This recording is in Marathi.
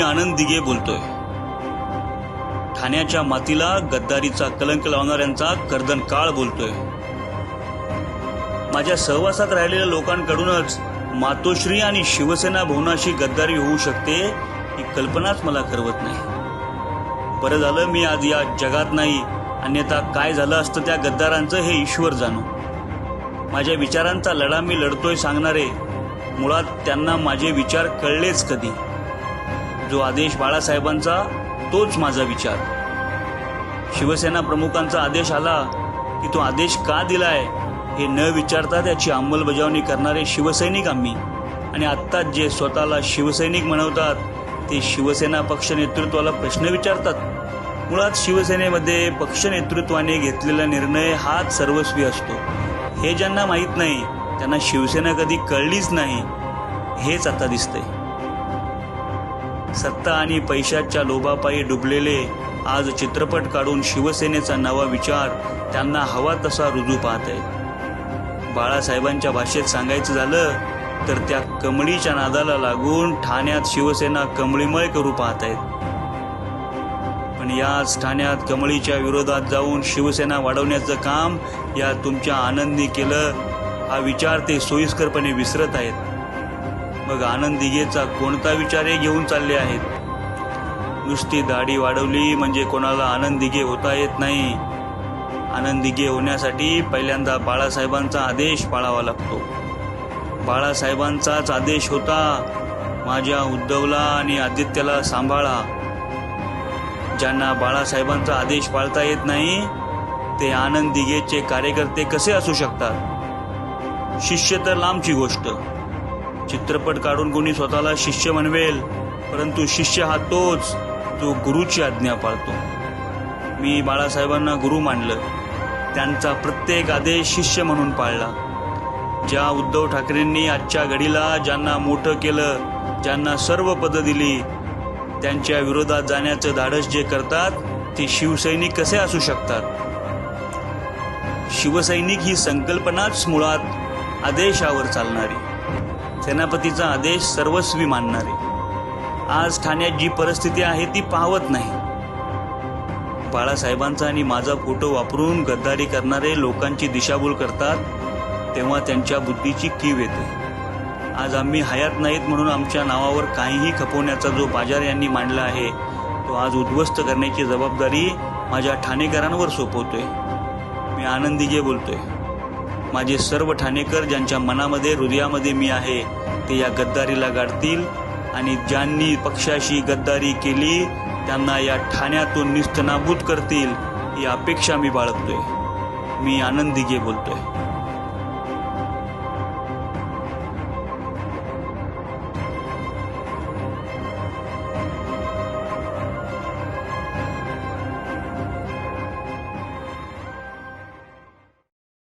मी आनंद दिघे बोलतोय. ठाण्याच्या मातीला गद्दारीचा कलंक लावणाऱ्यांचा कर्दन काळ बोलतोय. माझ्या सहवासात राहिलेल्या लोकांकडूनच मातोश्री आणि शिवसेना भवनाशी गद्दारी होऊ शकते ही कल्पनाच मला करवत नाही. बरं झालं मी आज या जगात नाही अन्यथा काय झालं असतं त्या गद्दारांचं हे ईश्वर जाणो. माझ्या विचारांचा लढा मी लढतोय सांगणारे मुळात त्यांना माझे विचार कळलेच कधी. जो आदेश बाळासाहेबांचा तोच माझा विचार. शिवसेना प्रमुखांचा आदेश आला की तो आदेश का दिलाय हे न विचारता त्याची अंमलबजावणी करणारे शिवसैनिक आम्ही. आणि आत्ताच जे स्वतःला शिवसैनिक म्हणवतात ते शिवसेना पक्ष नेतृत्वाला प्रश्न विचारतात. मुळात शिवसेनेमध्ये पक्ष नेतृत्वाने घेतलेला निर्णय हाच सर्वस्वी असतो. हे ज्यांना माहीत नाही त्यांना शिवसेना कधी कळलीच नाही हेच आता दिसतंय. सत्ता आणि पैशाच्या लोभापायी डुबलेले आज चित्रपट काढून शिवसेनेचा नवा विचार त्यांना हवा तसा रुजू पाहत आहे बाळासाहेबांच्या भाषेत सांगायचं झालं तर त्या कमळीच्या नादाला लागून ठाण्यात शिवसेना कमळीमय करू पाहत आहेत. पण याच ठाण्यात कमळीच्या विरोधात जाऊन शिवसेना वाढवण्याचं काम या तुमच्या आनंदी केलं हा विचार ते सोयीस्करपणे विसरत आहेत. मग आनंद दिघेचा कोणता विचारही घेऊन चालले आहेत. नुसती दाढी वाढवली म्हणजे कोणाला आनंद दिघे होता येत नाही. आनंद दिघे होण्यासाठी पहिल्यांदा बाळासाहेबांचा आदेश पाळावा लागतो. बाळासाहेबांचाच आदेश होता माझ्या उद्धवला आणि आदित्यला सांभाळा. ज्यांना बाळासाहेबांचा आदेश पाळता येत नाही ते आनंद दिघेचे कार्यकर्ते कसे असू शकतात? शिष्य तर लांबची गोष्ट. चित्रपट काढून कोणी स्वतःला शिष्य म्हणवेल परंतु शिष्य हा तोच जो गुरुची आज्ञा पाळतो. मी बाळासाहेबांना गुरु मानलं. त्यांचा प्रत्येक आदेश शिष्य म्हणून पाळला. ज्या उद्धव ठाकरेंनी आजच्या घडीला ज्यांना मोठं केलं ज्यांना सर्व पदं दिली त्यांच्या विरोधात जाण्याचं धाडस जे करतात ते शिवसैनिक कसे असू शकतात? शिवसैनिक ही संकल्पनाच मुळात आदेशावर चालणारी. सेनापतीचा आदेश सर्वस्वी मानणारे आज ठाण्यात जी परिस्थिती आहे ती पाहवत नाही. बाळासाहेबांचा आणि माझा फोटो वापरून गद्दारी करणारे लोकांची दिशाभूल करतात तेव्हा त्यांच्या बुद्धीची कीव येते. आज आम्ही हयात नाहीत म्हणून आमच्या नावावर काहीही खपवण्याचा जो बाजार यांनी मांडला आहे तो आज उद्ध्वस्त करण्याची जबाबदारी माझ्या ठाणेकरांवर सोपवतोय. मी आनंदीगे बोलतोय. माझे सर्व ठाणेकर ज्यांच्या मनामध्ये हृदयामध्ये मी आहे ते या गद्दारीला गाडतील. आणि ज्यांनी पक्षाशी गद्दारी केली त्यांना या ठाण्यातून निस्तनाभूत करतील ही अपेक्षा मी बाळगतोय. मी आनंदीगे बोलतोय.